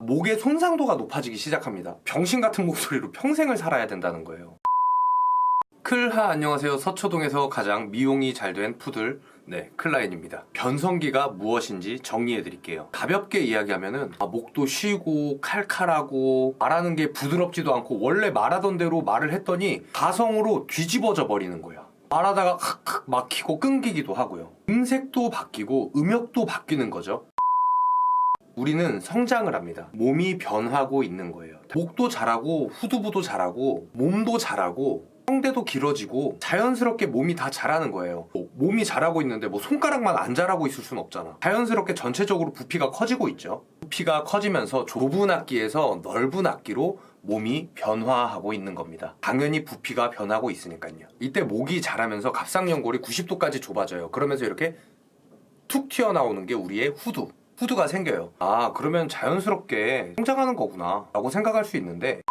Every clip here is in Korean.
목의 손상도가 높아지기 시작합니다. 병신 같은 목소리로 평생을 살아야 된다는 거예요. 클하 안녕하세요. 서초동에서 가장 미용이 잘 된 푸들 네 클라인입니다. 변성기가 무엇인지 정리해 드릴게요. 가볍게 이야기하면은 아, 목도 쉬고 칼칼하고 말하는 게 부드럽지도 않고 원래 말하던 대로 말을 했더니 가성으로 뒤집어져 버리는 거야. 말하다가 칵칵 막히고 끊기기도 하고요. 음색도 바뀌고 음역도 바뀌는 거죠. 우리는 성장을 합니다. 몸이 변하고 있는 거예요. 목도 자라고 후두부도 자라고 몸도 자라고 성대도 길어지고 자연스럽게 몸이 다 자라는 거예요. 뭐, 몸이 자라고 있는데 뭐 손가락만 안 자라고 있을 순 없잖아. 자연스럽게 전체적으로 부피가 커지고 있죠. 부피가 커지면서 좁은 악기에서 넓은 악기로 몸이 변화하고 있는 겁니다. 당연히 부피가 변하고 있으니까요. 이때 목이 자라면서 갑상연골이 90도까지 좁아져요. 그러면서 이렇게 툭 튀어나오는 게 우리의 후두. 후두가 생겨요. 아, 그러면 자연스럽게 성장하는 거구나. 라고 생각할 수 있는데,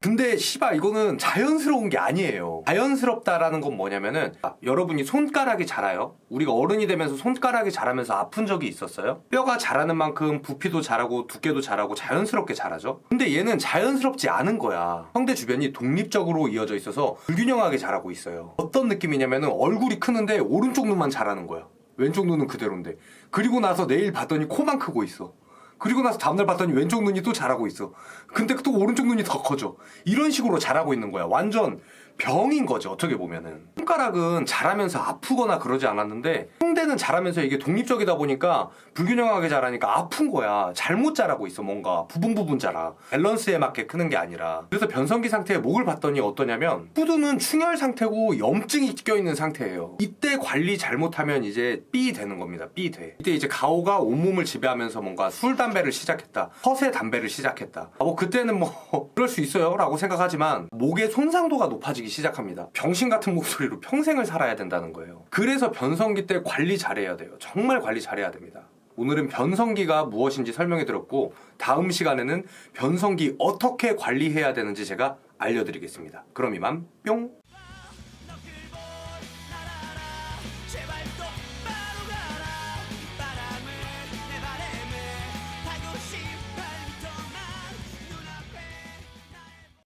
근데 씨발 이거는 자연스러운 게 아니에요. 자연스럽다라는 건 뭐냐면은 아, 여러분이 손가락이 자라요. 우리가 어른이 되면서 손가락이 자라면서 아픈 적이 있었어요. 뼈가 자라는 만큼 부피도 자라고 두께도 자라고 자연스럽게 자라죠. 근데 얘는 자연스럽지 않은 거야. 성대 주변이 독립적으로 이어져 있어서 불균형하게 자라고 있어요. 어떤 느낌이냐면은 얼굴이 크는데 오른쪽 눈만 자라는 거야. 왼쪽 눈은 그대로인데. 그리고 나서 내일 봤더니 코만 크고 있어. 그리고 나서 다음날 봤더니 왼쪽 눈이 또 자라고 있어. 근데 또 오른쪽 눈이 더 커져. 이런 식으로 자라고 있는 거야. 완전 병인 거죠. 어떻게 보면은. 손가락은 자라면서 아프거나 그러지 않았는데 홍대는 자라면서 이게 독립적이다 보니까 불균형하게 자라니까 아픈 거야. 잘못 자라고 있어. 뭔가 부분 부분 자라. 밸런스에 맞게 크는 게 아니라. 그래서 변성기 상태에 목을 봤더니 어떠냐면 후두는 충혈 상태고 염증이 껴있는 상태예요. 이때 관리 잘못하면 이제 삐 되는 겁니다. 삐 돼. 이때 이제 가오가 온몸을 지배하면서 뭔가 술 담배를 시작했다. 허세 담배를 시작했다. 아, 뭐 그때는 뭐 그럴 수 있어요 라고 생각하지만 목의 손상도가 높아지 기 시작합니다. 병신 같은 목소리로 평생을 살아야 된다는 거예요. 그래서 변성기 때 관리 잘해야 돼요. 정말 관리 잘해야 됩니다. 오늘은 변성기가 무엇인지 설명해 드렸고 다음 시간에는 변성기 어떻게 관리해야 되는지 제가 알려드리겠습니다. 그럼 이만 뿅!